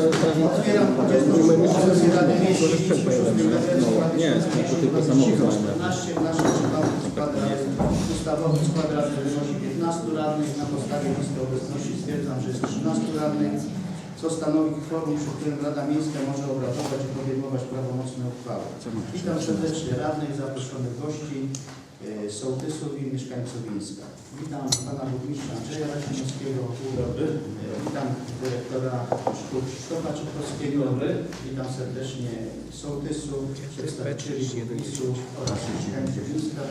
Otwieram 20 sesję Rady Miejskiej w Nie, to tylko samochód mamy. 14 w naszym przypadku skład rady ustawowy skład rady wynosi 15 radnych. Na podstawie listy obecności stwierdzam, że jest 13 radnych, co stanowi kworum, przy którym Rada Miejska może obradować i podejmować prawomocne uchwały. Witam serdecznie radnych, zaproszonych gości, e, sołtysów i mieszkańców Wińska. Witam pana burmistrza Andrzeja Raśniewskiego. Dobry. Witam dyrektora szkół Krzysztofa Czechowskiego. Witam serdecznie sołtysów, przedstawicieli burmistrzu oraz mieszkańców Wińska,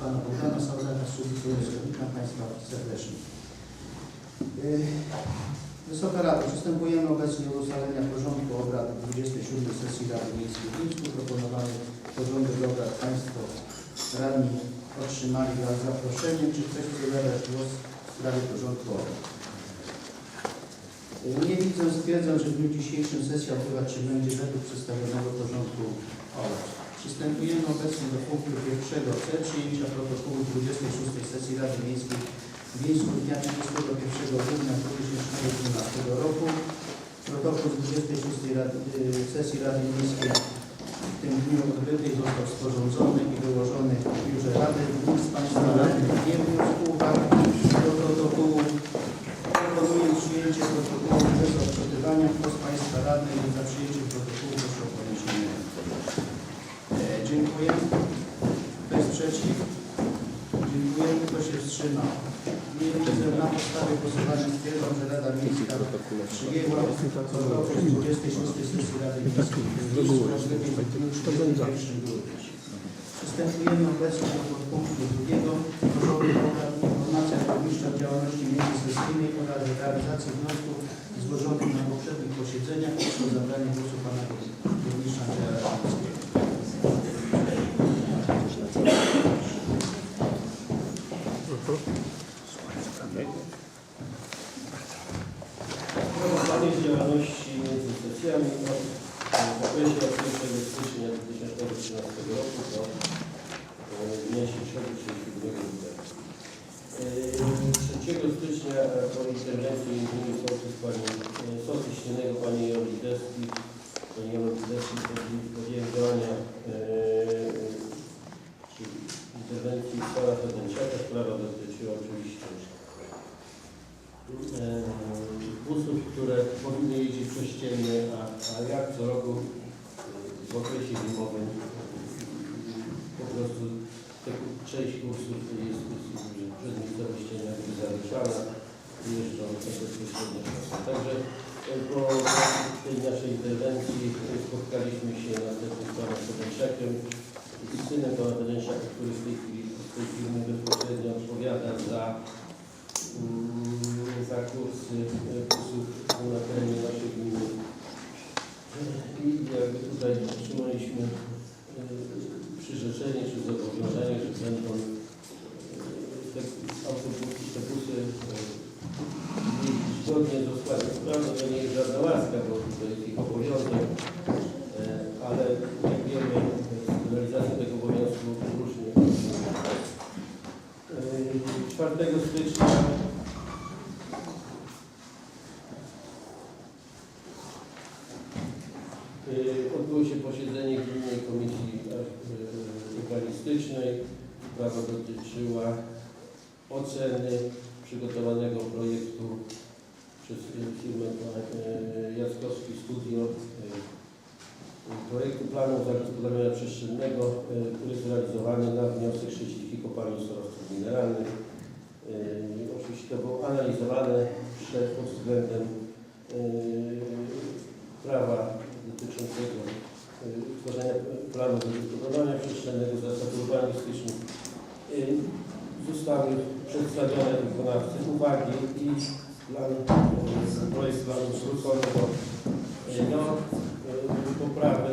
pana Bogdana Służby Witam Państwa serdecznie. Yy, Wysoka Rado, przystępujemy obecnie do ustalenia porządku obrad 27 sesji Rady Miejskiej w Mińsku. Proponowany porządek obrad Państwo radni otrzymali wraz z zaproszeniem. Czy ktoś chce zabrać głos w sprawie? Yy, Nie widzę, stwierdzam, że w dniu dzisiejszym sesja odbywać się będzie według przedstawionego porządku obrad. Przystępujemy obecnie do punktu pierwszego C przyjęcia protokołu 26 sesji Rady Miejskiej w z dnia 31 grudnia 2012 roku. Protokół z 26 Rady, y, sesji Rady Miejskiej w tym dniu odbytej został sporządzony i wyłożony w biurze Rady. Nikt z Państwa radnych nie wniósł uwag do protokołu. Proponuję przyjęcie protokołu bez odczytywania. Kto z Państwa radnych jest za przyjęciem protokołu proszę o podniesienie ręki. E, Dziękuję. Kto jest przeciw? Dziękuję. Kto się wstrzymał? Nie widzę. Na podstawie głosowania stwierdzam, że Rada Miejska przyjęła protokół z 26 sesji Rady Miejskiej dniu 31 grudnia. Przystępujemy obecnie do podpunktu drugiego porządku informacja o działalności międzysesyjnej oraz realizacji wniosków złożonych na poprzednich posiedzeniach. O zabranie głosu pana burmistrza Andrzeja Radzieckiego. Sprawozdanie z działalności między sesjami od w okresie od 1 stycznia 2013 roku do e, dnia dzisiejszego, czyli 7 grudnia. E, 3 stycznia e, po interwencji między innymi sołtys pani e, sołtys Śnienego pani Joli Deski, pani Joli Deski podjęli- podjęli działania e, czyli interwencji w sprawach Fedenciaka. Sprawa dotyczyła oczywiście e, busów, które powinny jeździć prześciennie, a, a jak co roku e, w okresie zimowym po prostu część kursów jest, przez miejscowość jakby zawieszana i tak bezpośrednio czasem. Także e, po tej naszej interwencji spotkaliśmy się następnie z panem Fedenciakiem i synem pana Fedenciaka, który w tej chwili z tej firmy bezpośrednio odpowiada za mm, za kursy e, kursów na terenie naszej gminy. I jakby tutaj otrzymaliśmy e, przyrzeczenie czy zobowiązanie, że będą e, te autobusy, te busy e, jeździć zgodnie z rozkładem. Prawda, to nie jest żadna łaska, bo to jest ich obowiązek, e, ale jak wiemy, z realizacji tego obowiązku różnie. E, 4 stycznia Y, Odbyło się posiedzenie Gminnej Komisji y, Urbanistycznej. Sprawa dotyczyła oceny przygotowanego projektu przez firmę y, Jackowski Studio y, projektu planu zagospodarowania przestrzennego, y, który jest realizowany na wniosek sieciówki kopalni surowców mineralnych. Oczywiście to było analizowane przed pod względem prawa dotyczącego tworzenia planu zagospodarowania przestrzennego zasad urbanistycznych. Zostały przedstawione wykonawcy uwagi i plan, projekt planu zwrócony do, y, do y, poprawy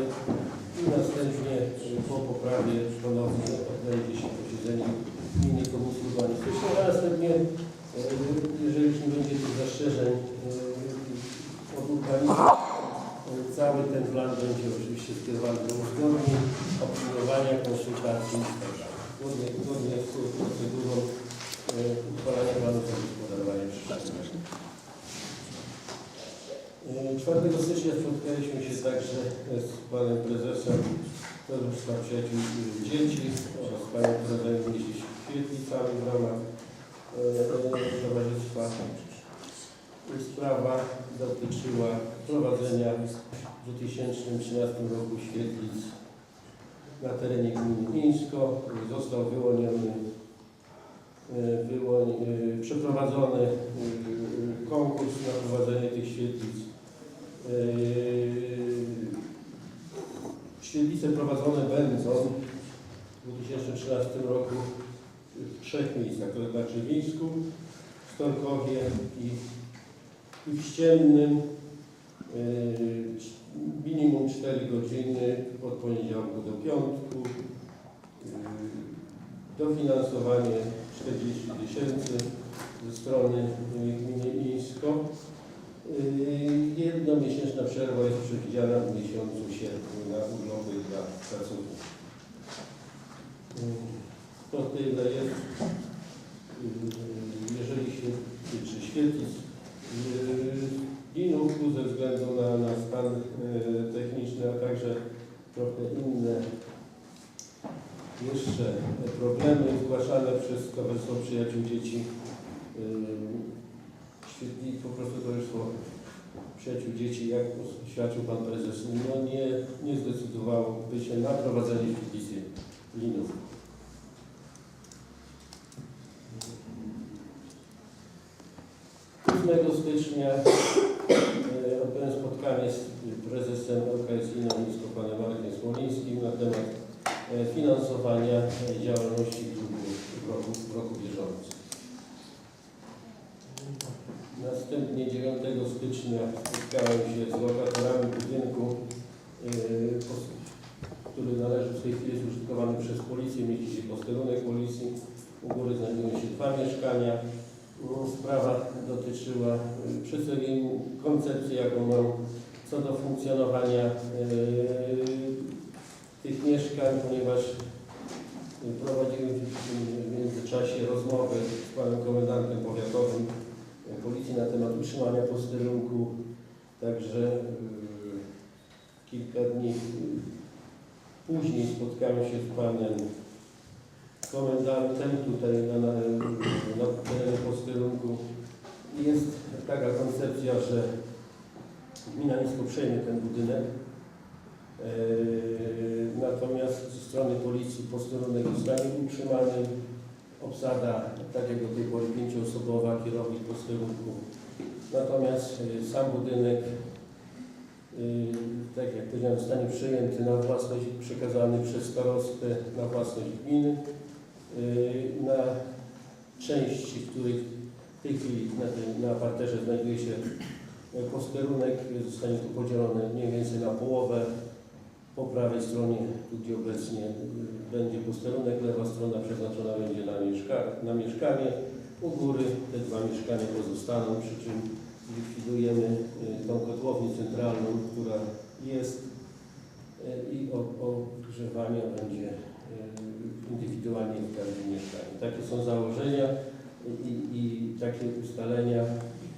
i następnie y, po poprawie ponownie odbędzie się posiedzenie Gminnej Komisji Urbanistycznej, a następnie jeżeli nie będzie tych zastrzeżeń od Cały ten plan będzie oczywiście skierowany do uzgodnień, opiniowania, konsultacji. Zgodnie, zgodnie z procedurą e, uchwalania planu zagospodarowania przestrzennego. E, Y, 4 stycznia spotkaliśmy się także z panem prezesem Towarzystwa Przyjaciół Dzieci oraz która zajmuje się świetlicami w ramach y, towarzystwa. Sprawa dotyczyła prowadzenia w 2013 roku świetlic na terenie gminy Mińsko. Został wyłoniony, y, wyłoni, y, przeprowadzony y, konkurs na prowadzenie tych świetlic. Świetlice prowadzone będą w 2013 roku w trzech miejscach, to znaczy w Mińsku, w Storkowie i, i w Ściennym. Minimum 4 godziny od poniedziałku do piątku. Y, Dofinansowanie 40 tysięcy ze strony gminy Mińsko. Y, Jednomiesięczna przerwa jest przewidziana w miesiącu sierpniu na urlopy dla pracowników. Y, To tyle jest. Jeżeli się tyczy świetlic Linówku ze względu na, na stan y, techniczny, a także trochę inne jeszcze problemy zgłaszane przez Towarzystwo Przyjaciół Dzieci. Świetli, po prostu Towarzystwo Przyjaciół Dzieci, jak oświadczył Pan Prezes, no nie, nie zdecydowałoby się na prowadzenie świetlicy linów. Ósmego stycznia e, odbyłem spotkanie z prezesem LKS Inowicko, panem Markiem Smolińskim na temat e, finansowania e, działalności klubu w roku, w roku bieżącym. Następnie 9 stycznia się z lokatorami budynku, pos- który należy w tej chwili jest użytkowany przez policję, mieści się posterunek policji. U góry znajdują się dwa mieszkania. No, Sprawa dotyczyła y, przedstawienia koncepcji, jaką mam co do funkcjonowania y, tych mieszkań, ponieważ prowadziłem w międzyczasie rozmowy z panem komendantem powiatowym policji na temat utrzymania posterunku. Także y, kilka dni później spotkałem się z panem komendantem tutaj na, na, na terenie posterunku. Jest taka koncepcja, że gmina nisko przejmie ten budynek. Eee, natomiast ze strony policji posterunek zostanie utrzymany. Obsada, tak jak do tej pory, pięcioosobowa, kierownik posterunku. Natomiast e, sam budynek, e, tak jak powiedziałem, zostanie przejęty na własność, przekazany przez starostę na własność gminy. Yy, na części, w której w tej chwili na, tej, na parterze znajduje się posterunek, zostanie to podzielone mniej więcej na połowę. Po prawej stronie, tu gdzie obecnie y, będzie posterunek, lewa strona przeznaczona będzie na, mieszka na mieszkanie. U góry te dwa mieszkania pozostaną, przy czym likwidujemy y, tą kotłownię centralną, która jest y, i o- ogrzewanie będzie y, indywidualnie w każdym mieszkaniu. Takie są założenia i, i takie ustalenia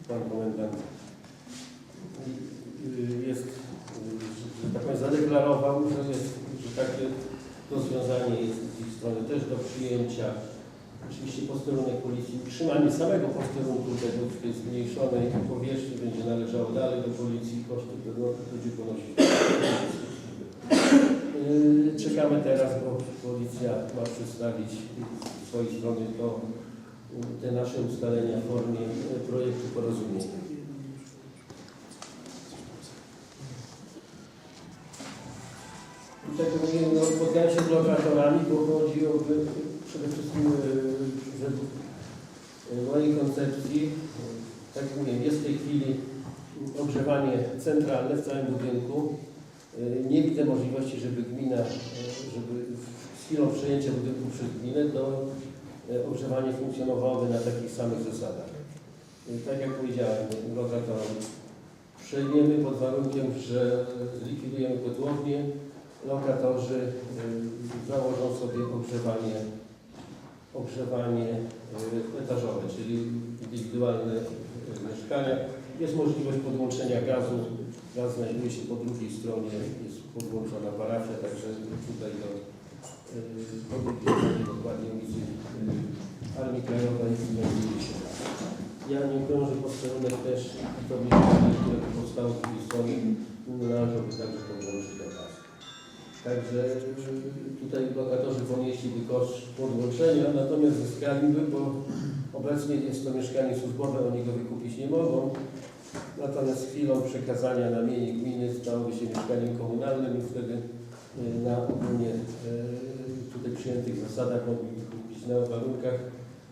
pan komendant jest, że tak powiem, zadeklarował, że, jest, że takie rozwiązanie jest z ich strony też do przyjęcia. Oczywiście posterunek policji, utrzymanie samego posterunku tego w tej zmniejszonej powierzchni będzie należało dalej do policji, koszty pewno będzie ponosić. Yy, Czekamy teraz, bo policja ma przedstawić z swojej strony to, te nasze ustalenia w formie yy, projektu porozumienia. Tak jak mówiłem, no, spotkałem się z lokatorami, bo chodzi o przede wszystkim według mojej koncepcji, yy, tak jak mówiłem, jest w tej chwili ogrzewanie centralne w całym budynku. Y, Nie widzę możliwości, żeby gmina, y, żeby z chwilą przejęcia budynku przez gminę to ogrzewanie funkcjonowałoby na takich samych zasadach. Tak jak powiedziałem, lokatorom przejmiemy pod warunkiem, że zlikwidujemy kotłownię, lokatorzy założą sobie ogrzewanie, ogrzewanie etażowe, czyli indywidualne y, mieszkania Jest możliwość podłączenia gazu. Gaz znajduje się po drugiej stronie, jest podłączona parafia, także tutaj do yy, podjęcia dokładnie ulicy yy, Armii Krajowej znajduje się. Ja nie krążę posterunek też i to mieszkanie, które powstało z drugiej strony, należałoby także podłączyć do gazu. Także tutaj lokatorzy ponieśliby koszt podłączenia, natomiast zyskaliby, bo obecnie jest to mieszkanie służbowe, oni go wykupić nie mogą. Natomiast chwilą przekazania na mienie gminy stałoby się mieszkaniem komunalnym i wtedy yy, na ogólnie yy, tutaj przyjętych zasadach mogliby kupić na warunkach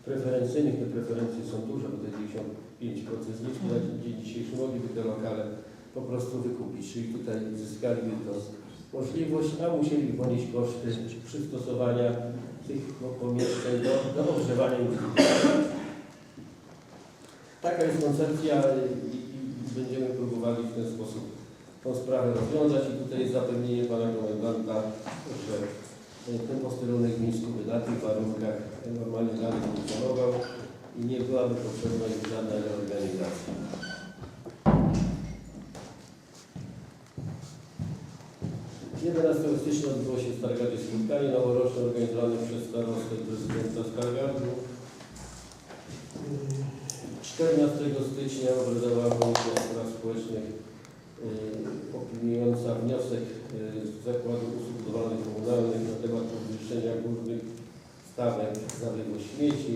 preferencyjnych. Te preferencje są duże, bo to jest 95% zniżki na dzień dzisiejszy mogliby te lokale po prostu wykupić. Czyli tutaj zyskaliby to możliwość, a musieli ponieść koszty przystosowania tych pomieszczeń do, do ogrzewania. Taka jest koncepcja i, i będziemy próbowali w ten sposób tą sprawę rozwiązać i tutaj jest zapewnienie Pana Komendanta, że ten posterunek miejski by na tych warunkach normalnie dalej funkcjonował i nie byłaby potrzebna żadna reorganizacja. 11 stycznia odbyło się w Stargardzie spotkanie noworoczne organizowane przez starostę prezydenta Stargardu. 14 stycznia obradowała Komisja Spraw Społecznych yy, opiniująca wniosek yy, Zakładu Usług Budowlanych Komunalnych na temat podwyższenia górnych stawek za wywóz śmieci.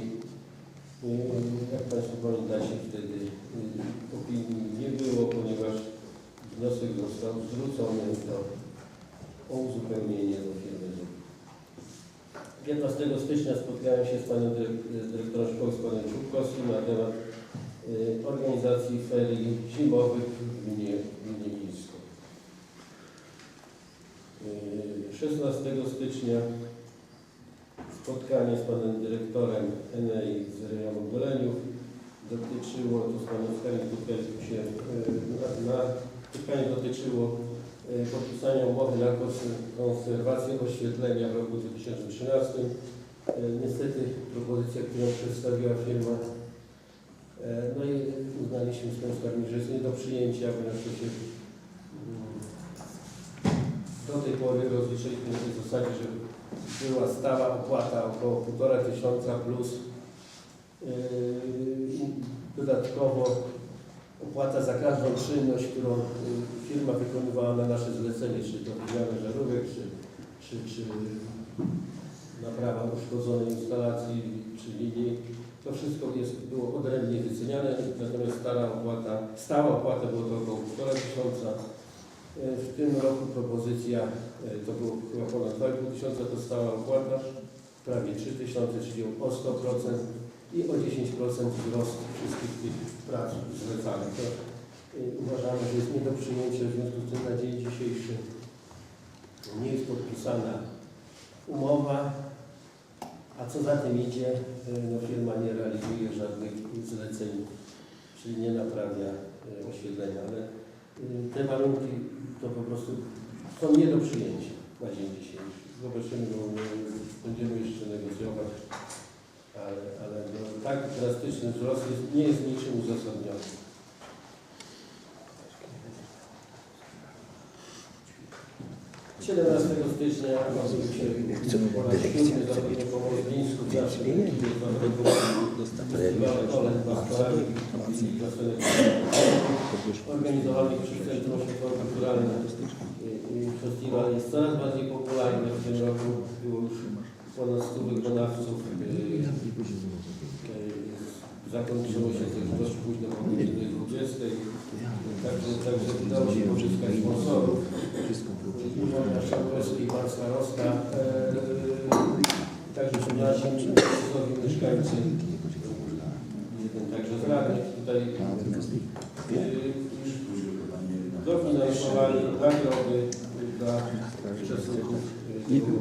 Yy, Jak Państwo pamiętacie, wtedy yy, opinii nie było, ponieważ wniosek został zwrócony do o uzupełnienie do firmy ZUP. 15 stycznia spotkałem się z dyrek- dyrektorem szkoły, z panem Czubkowskim na temat y, organizacji ferii zimowych w gminie, w gminie Wińsko. Y, 16 stycznia spotkanie z panem dyrektorem Enei z rejonu Goleniów dotyczyło, tu z panem spotkaliśmy się, y, na, na spotkanie dotyczyło podpisania umowy na kons- konserwację oświetlenia w roku 2013. E, Niestety propozycja, którą przedstawiła firma, e, no i uznaliśmy z Polskami, że jest nie do przyjęcia, ponieważ to się do tej pory rozliczyliśmy na tej zasadzie, że była stała opłata około 1,5 tysiąca plus dodatkowo opłata za każdą czynność, którą y, firma wykonywała na nasze zlecenie, czy to wymiana żarówek, czy, czy, czy naprawa uszkodzonej instalacji, czy linii. To wszystko jest, było odrębnie wyceniane, natomiast stała opłata, stała opłata było to około 1,5 tysiąca. Y, W tym roku propozycja y, to było chyba ponad 2,5 tysiąca, to stała opłata, prawie 3 tysiące, czyli o 100% i o 10% wzrost wszystkich tych prac zlecanych. To y, uważamy, że jest nie do przyjęcia, w związku z tym na dzień dzisiejszy nie jest podpisana umowa, a co za tym idzie, y, no firma nie realizuje żadnych zleceń, czyli nie naprawia y, oświetlenia, ale te warunki to po prostu są nie do przyjęcia na dzień dzisiejszy. Zobaczymy, bo będziemy jeszcze negocjować ale, ale no, tak drastyczny wzrost jest, nie jest niczym uzasadniony. Siedemnastego stycznia odbył się po raz siódmy Mińsku w naszym Festiwale Olech Bastarami i Piosenek organizowany przez Centrum Oświatowo-Kulturalne. I- i Festiwal jest coraz bardziej popularny. W tym roku było już ponad 100 wykonawców. y, y, Zakończyło się już dość późno po godzinie 20. Także, także udało się pozyskać sponsorów. Iwona Szałkowski i Pan Starosta. e, Także są nasi miejscowi mieszkańcy. Jeden także z radnych tutaj y, dofinansowali nagrody dla uczestników y, tego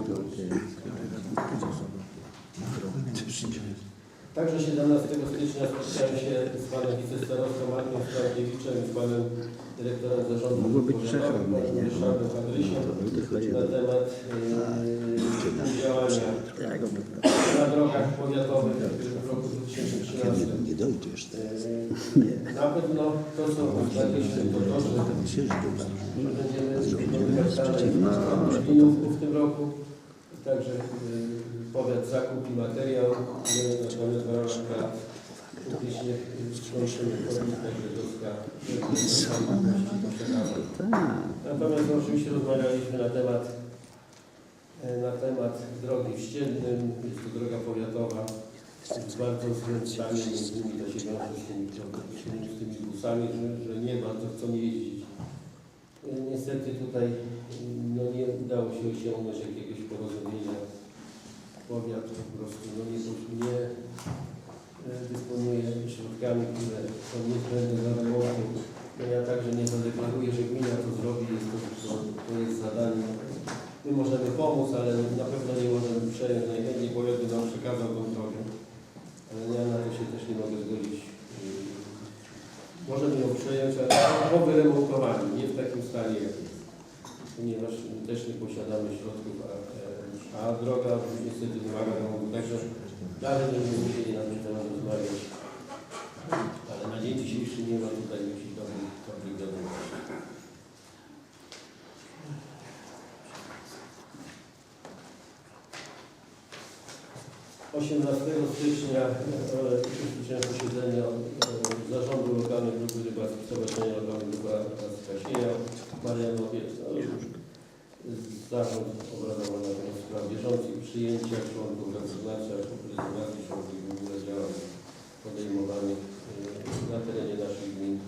Także 17 stycznia spotkałem się z panem wicestarostą Markiem Stankiewicz i panem dyrektorem zarządu Mogło być panem nie? Ryszardem Andrysiem na temat działania na drogach powiatowych w roku 2013. Nie dojdziesz. Na pewno to, co ustaliliśmy, to to, że będziemy wykonywać dalej w tym roku. Także y, powiat zakup i materiał, my natomiast w ramach także doska. Natomiast oczywiście rozmawialiśmy na temat e, na temat drogi w Ściennym, jest to droga powiatowa z bardzo złęczami, między innymi to się wiąże z tymi, z tymi busami, że, że nie bardzo chcą jeździć. E, Niestety tutaj no, nie udało się osiągnąć jakiegoś. Powiat po prostu no, nie, nie e, dysponuje środkami, które są niezbędne dla remontu. No, ja także nie zadeklaruję, że gmina to zrobi, jest to, to, to jest zadanie. My możemy pomóc, ale na pewno nie możemy przejąć. Najchętniej powiat by nam przekazał tą drogę. Ale ja na to się też nie mogę zgodzić. Yy, Możemy ją przejąć, ale po wyremontowaniu, nie w takim stanie jak jest. Ponieważ też nie posiadamy środków, a, a droga niestety wymaga remontu. Także dalej będziemy musieli na ten temat rozmawiać. Ale na dzień dzisiejszy nie ma tutaj jakichś dobrych, dobrych wiadomości. Osiemnastego stycznia e, uczestniczyłem w posiedzeniu e, Zarządu Lokalnej Grupy Rybackiej Stowarzyszenia Lokalnej Grupy Rybacka Sieja Marianowie. No, Zarząd obradował na temat spraw bieżących przyjęcia członków rezygnacja, rezygnacji członków ogóle działań podejmowanych e, na terenie naszych gmin.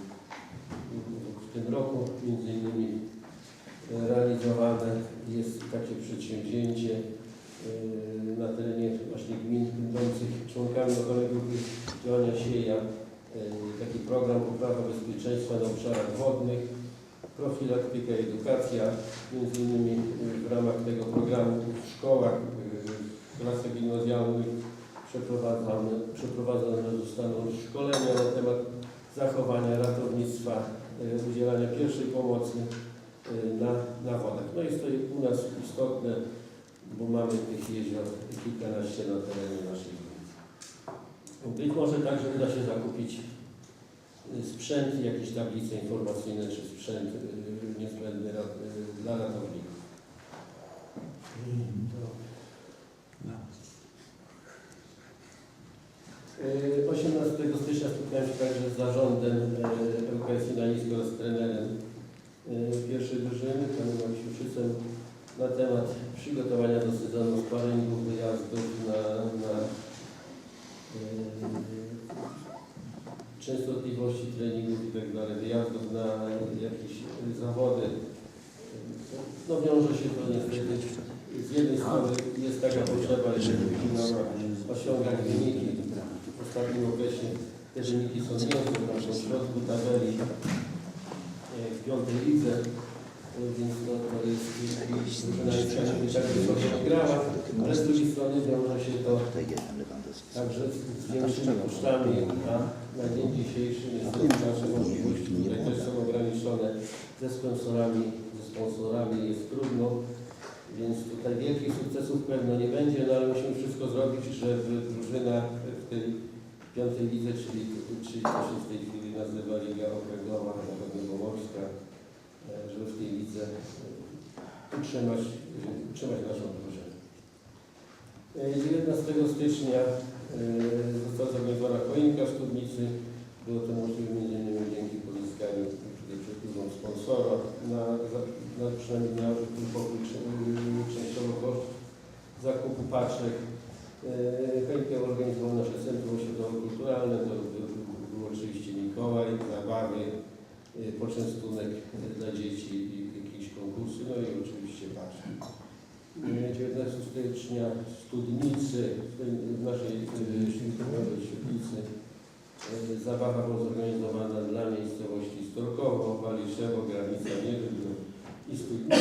W tym roku między innymi e, realizowane jest takie przedsięwzięcie e, na terenie właśnie gmin będących członkami lokalnej grupy działania sieja taki program poprawa bezpieczeństwa na obszarach wodnych, profilaktyka edukacja. Między innymi e, w ramach tego programu w szkołach, e, w klasach gimnazjalnych przeprowadzane, przeprowadzone zostaną szkolenia na temat zachowania ratownictwa, e, udzielania pierwszej pomocy na, na wodach. No jest to u nas istotne, bo mamy tych jezior kilkanaście na terenie naszej gminy. Być może także uda się zakupić y, sprzęt, jakieś tablice informacyjne czy sprzęt y, niezbędny ra- y, dla ratowników. Y, 18 stycznia spotkałem się także z zarządem y, ŁKS Finalisko z trenerem y, pierwszej drużyny, panem Maksiuszysem, na temat przygotowania do sezonu sparingów, wyjazdów na, na yy, częstotliwości treningów i tak dalej, wyjazdów na jakieś zawody. No wiąże się to niestety. Z jednej strony jest taka potrzeba, jeżeli gmina ma osiągać wyniki. W ostatnim okresie te wyniki są niezłe, tam są w środku tabeli e, w piątej lidze. Więc to, to jest drużyna jest nie tak wysoko nie grała, ale z drugiej strony wiąże się to także z większymi kosztami, a na dzień dzisiejszy niestety nasze możliwości tutaj też są ograniczone ze sponsorami, ze sponsorami jest trudno, więc tutaj wielkich sukcesów pewno nie będzie, no ale musimy wszystko zrobić, żeby drużyna w tej piątej lidze, czyli, czyli to się w tej chwili nazywa Liga Okręgowa Zachodniopomorska, e, żeby w tej lidze e, utrzymać, utrzymać naszą drużynę. E, 19 stycznia e, została zorganizowana choinka w Studnicy. Było to możliwe m.in. dzięki pozyskaniu tutaj przed chwilą sponsora na, na przynajmniej na częściowo koszt zakupu paczek. E, Choinkę organizowało nasze Centrum Oświatowe Kulturalne, to by- był oczywiście Mikołaj, zabawy, e, poczęstunek dla dzieci i jakieś konkursy, no i oczywiście paczki. 19 stycznia w Studnicy, w naszej świątyniowej świetlicy, y, zabawa była zorganizowana dla miejscowości Storkowo, Waliszewo, Granica Niedźwiedź i Studnica.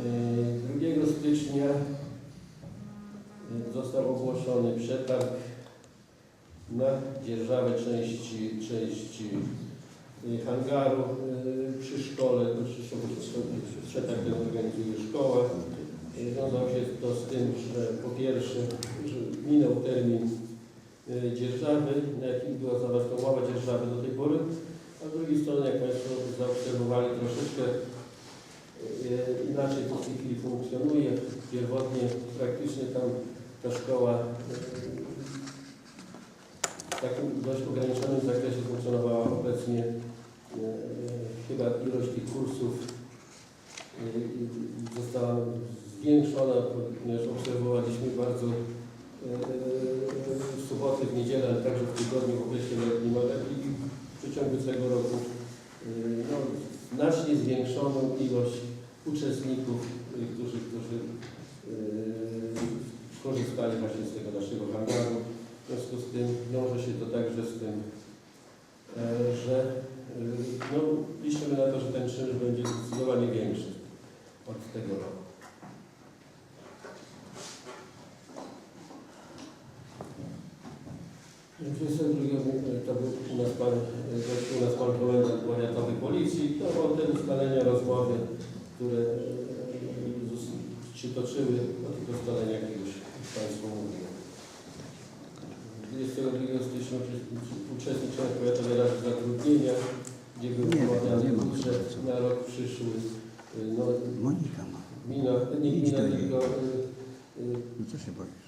Y, 2 stycznia y, został ogłoszony przetarg na dzierżawę części, części hangaru y, przy szkole. To zresztą Przetarg ten organizuje szkoła. Y, Wiązał się to z tym, że po pierwsze, że minął termin y, dzierżawy, na jakim była zawarta umowa dzierżawy do tej pory, a z drugiej strony, jak Państwo zaobserwowali, troszeczkę y, inaczej to w tej chwili funkcjonuje. Pierwotnie praktycznie tam ta szkoła y, w takim dość ograniczonym zakresie funkcjonowała obecnie. y, Chyba ilość tych kursów y, została zwiększona, ponieważ obserwowaliśmy bardzo y, w soboty, w niedzielę, ale także w tygodniu w okresie letnim, ale i w przeciągu całego roku no, znacznie zwiększoną ilość uczestników, którzy, którzy y, korzystali właśnie z tego naszego hangaru. W związku z tym wiąże się to także z tym, e, że e, no, liczymy na to, że ten czynsz będzie zdecydowanie większy od tego roku. E, to był u nas pan, e, komendant powiatowy policji, to o te ustalenia, rozmowy, które e, się toczyły, o tych ustaleniach już Państwu mówiłem. 22 stycznia uczestniczyłem w Powiatowej Radzie Zatrudnienia, gdzie był omawiany budżet na rok przyszły. Y, No, Monika ma. gmina, nie gmina, tylko y, y, No co się boisz?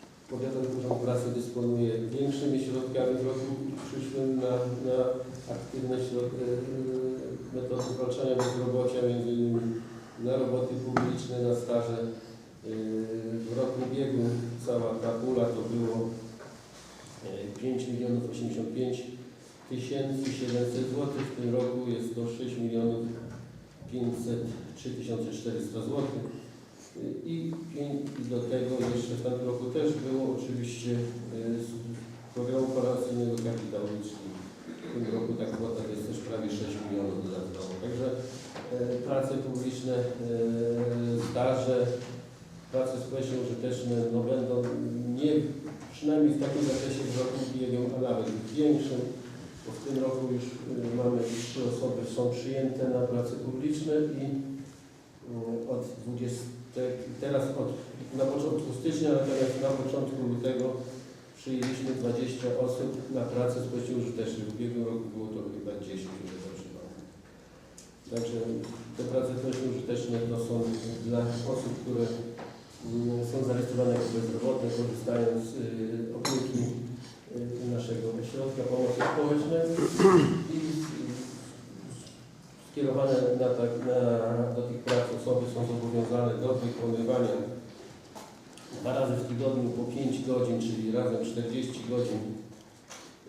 Urząd Pracy dysponuje większymi środkami w roku przyszłym na, na aktywne środki, y, metody zwalczania bezrobocia, między innymi na roboty publiczne, na staże. W roku ubiegłym cała ta pula to było 5 milionów 85 tysięcy 700 zł. W tym roku jest to 6 milionów 503 400 zł. I do tego jeszcze w tamtym roku też było oczywiście y, z programu operacyjnego kapitał ludzki. W tym roku ta kwota to jest też prawie 6 milionów dodatkowo. Także e, prace publiczne, e, staże, prace społecznie użyteczne no będą nie, przynajmniej w takim zakresie w roku ubiegłym, a nawet większym, bo w tym roku już y, mamy trzy osoby są przyjęte na prace publiczne i y, od 20, teraz od, na początku stycznia, natomiast na początku lutego przyjęliśmy 20 osób na pracę społecznie użyteczne. W ubiegłym roku było to chyba 10, że dobrze pamiętam. Także te prace społecznie użyteczne to są dla osób, które są zarejestrowane jako bezrobotne, korzystają z y, opieki y, naszego ośrodka pomocy społecznej i y, skierowane na, tak, na, do tych prac osoby są zobowiązane do wykonywania dwa razy w tygodniu po 5 godzin, czyli razem 40 godzin,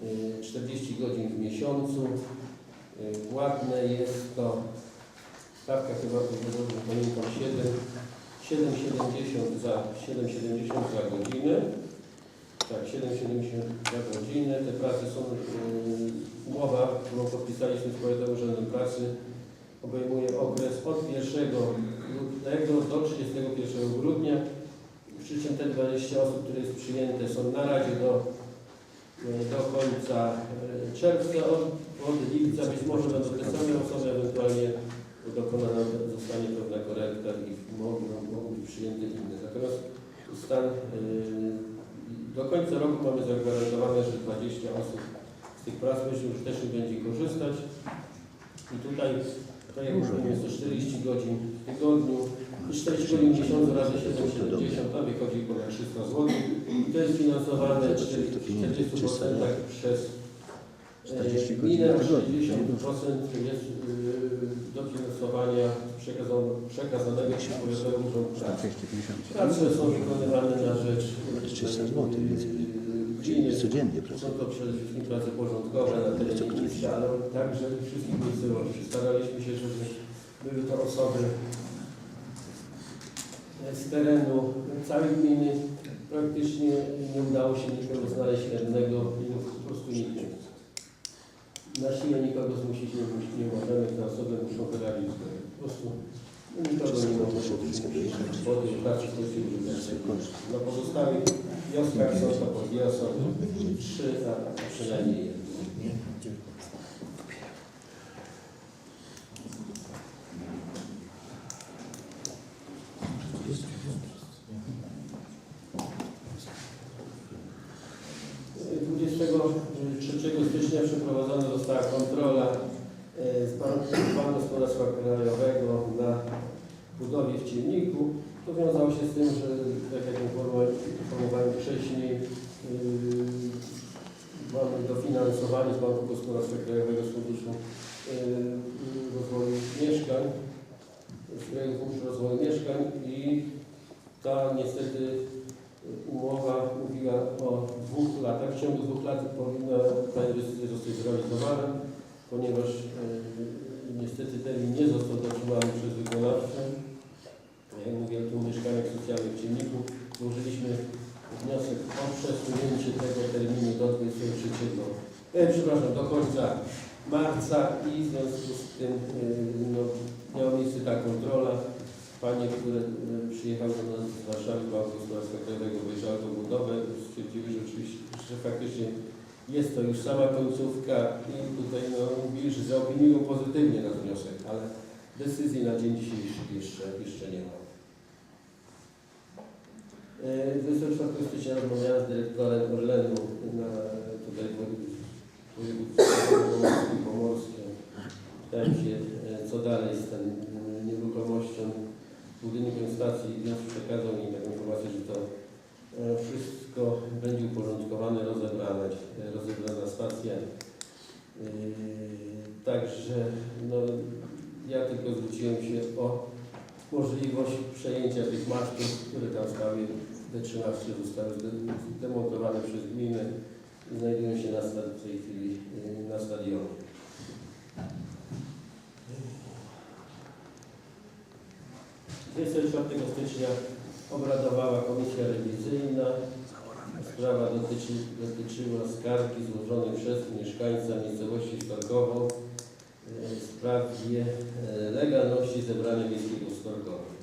y, 40 godzin w miesiącu. Y, Płatne jest to stawka chyba, pamiętam, 7, 7,70 za 7,70 za godzinę. Tak, 7,70 za godzinę. Te prace są, yy, umowa, którą podpisaliśmy z Powiatowym Urzędem Pracy, obejmuje okres od 1 lutego do 31 grudnia. Przy czym te 20 osób, które jest przyjęte są na razie do, yy, do końca yy, czerwca. Od, od lipca być może będą te same osoby, ewentualnie dokonana zostanie pewna korekta i mogą, być przyjęte inne. Natomiast stan yy, do końca roku mamy zagwarantowane, że 20 osób z tych prac myślę użytecznych będzie korzystać. I tutaj, tak jak mówiłem, jest to 40 godzin w tygodniu, i 40 godzin w miesiącu razy 7,70, to wychodzi ponad 300 zł. I to jest finansowane w 40% przez 40 e, godzin gminę, tygodniu, 60% jest y, dofinansowania przekazanego przez Powiatowy Urząd Pracy. 250. Prace są wykonywane na rzecz 300 zł, gminy. codziennie Są to przede wszystkim prace porządkowe na terenie miejsca, ale także wszystkich miejscowości. Staraliśmy się, żeby były to osoby z terenu całej gminy. Praktycznie nie udało się nikogo znaleźć jednego i po prostu nikt. Na siłę nikogo zmusić nie, nie możemy, te osoby muszą wyrazić zgodę. Po prostu no, nikogo nie wody pracy Na pozostałych wioskach są to pod wiosą trzy, a przynajmniej jeden. Y, 23 stycznia przeprowadzona została kontrola e, z Pan Planu Gospodarstwa Krajowego na budowie w Ciemniku. To wiązało się z tym, że tak jak informowałem wcześniej, yy, mamy dofinansowanie z Banku Gospodarstwa Krajowego z Funduszu yy, Rozwoju Mieszkań, z Krajowego Funduszu Rozwoju Mieszkań i ta niestety umowa mówiła o dwóch latach. W ciągu dwóch lat powinna ta inwestycja zostać zrealizowana, ponieważ yy, niestety termin nie został dotrzymany przez wykonawcę. Jak mówię tu o mieszkaniach socjalnych w Ciemniku, złożyliśmy wniosek o przesunięcie tego terminu do 23, e, przepraszam, do końca marca i w związku z tym e, no, miała miejsce ta kontrola. Panie, które e, przyjechały do nas z Warszawy, Banku Gospodarstwa Krajowego, wyjrzały tą budowę, stwierdziły, że oczywiście, że faktycznie jest to już sama końcówka i tutaj no, mówili, że zaopiniują pozytywnie nasz wniosek, ale decyzji na dzień dzisiejszy jeszcze, jeszcze nie ma. E, 24 stycznia rozmawiałem z dyrektorem Orlenu na tutaj województwie pomorskim. Pytałem się, e, co dalej z tym e, nieruchomością budynku administracji i przekazał mi taką informację, że to wszystko będzie uporządkowane, rozebrane, rozebrana stacja. Także no, ja tylko zwróciłem się o możliwość przejęcia tych masztów, które tam stawiłem D13 zostały demontowane przez gminę i znajdują się na, w tej chwili y, na stadionie. czwartego stycznia obradowała komisja rewizyjna. Sprawa dotyczy, dotyczyła skargi złożonej przez mieszkańca miejscowości Storkowo y, w sprawie y, legalności zebrania miejskiego Storkowo.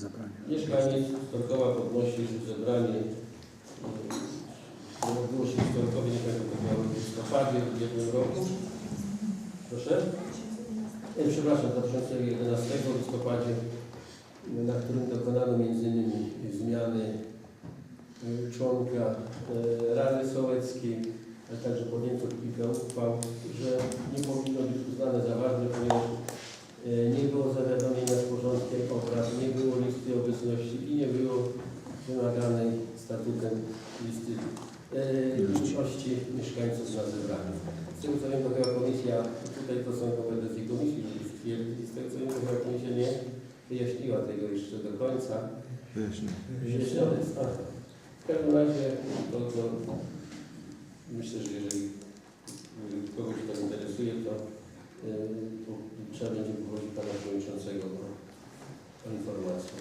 Zabranie. Mieszkaniec Storkowa podnosi, zebranie e, w Storkowie, nie być w listopadzie w ubiegłym roku. Proszę? E, przepraszam, 2011 w listopadzie, na którym dokonano innymi zmiany e, członka e, Rady Sołeckiej, ale także podjęto kilka uchwał, że nie powinno być uznane za ważne, ponieważ e, nie było zawiadomienia z porządkiem obrad, nie było listy obecności i nie było wymaganej statutem listy e, liczności mieszkańców na zebraniu. Z tego co wiem, to chyba komisja, tutaj to są kompetencje komisji, żeby stwierdzić, z tego co wiem, to chyba komisja nie wyjaśniła tego jeszcze do końca. Wyjaśnione jest, tak. W każdym razie to, co myślę, że jeżeli kogoś to interesuje, to, y, to trzeba będzie poprosić Pana Przewodniczącego informację.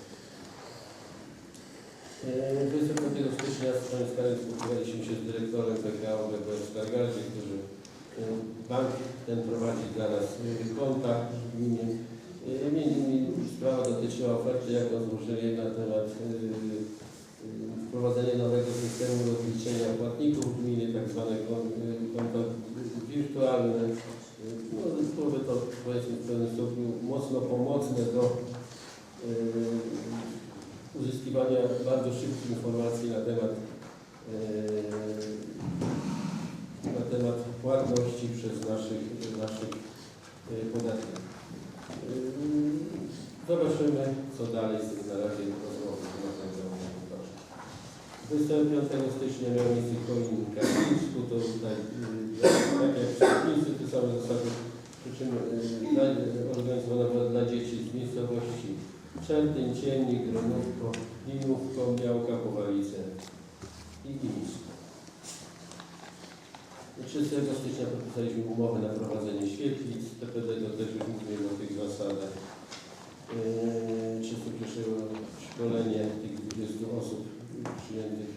Y, 25 stycznia z Państwa spotkaliśmy się z dyrektorem PKO w Stargardzie, który bank ten prowadzi dla nas y, konta w gminie. Y, Między innymi sprawa dotyczyła oferty, jaką złożyli na temat wprowadzenia nowego systemu rozliczenia płatników gminy, tak zwane kon- konto wirtualne. No, byłoby to powiedzmy w pewnym stopniu mocno pomocne do uzyskiwania bardzo szybkich informacji na temat y, na temat płatności przez naszych, naszych y, podatników. Zobaczymy, co dalej z na razie rozmowy na ten temat. 25 stycznia miał miejsce Mińsku, to tutaj, tak jak przepisy, te same zasady, przy czym organizowana dla dzieci z miejscowości Trzętyn, Ciennik, Gronówko, Linówko, Białka, Powalice i Gnisko. 30 stycznia podpisaliśmy umowę na prowadzenie świetlic. TPD dotyczy głównie na tych zasadach. Yy, 31 szkolenie tych 20 osób przyjętych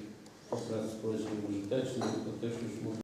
po prac społecznie użytecznych, to też już mówię.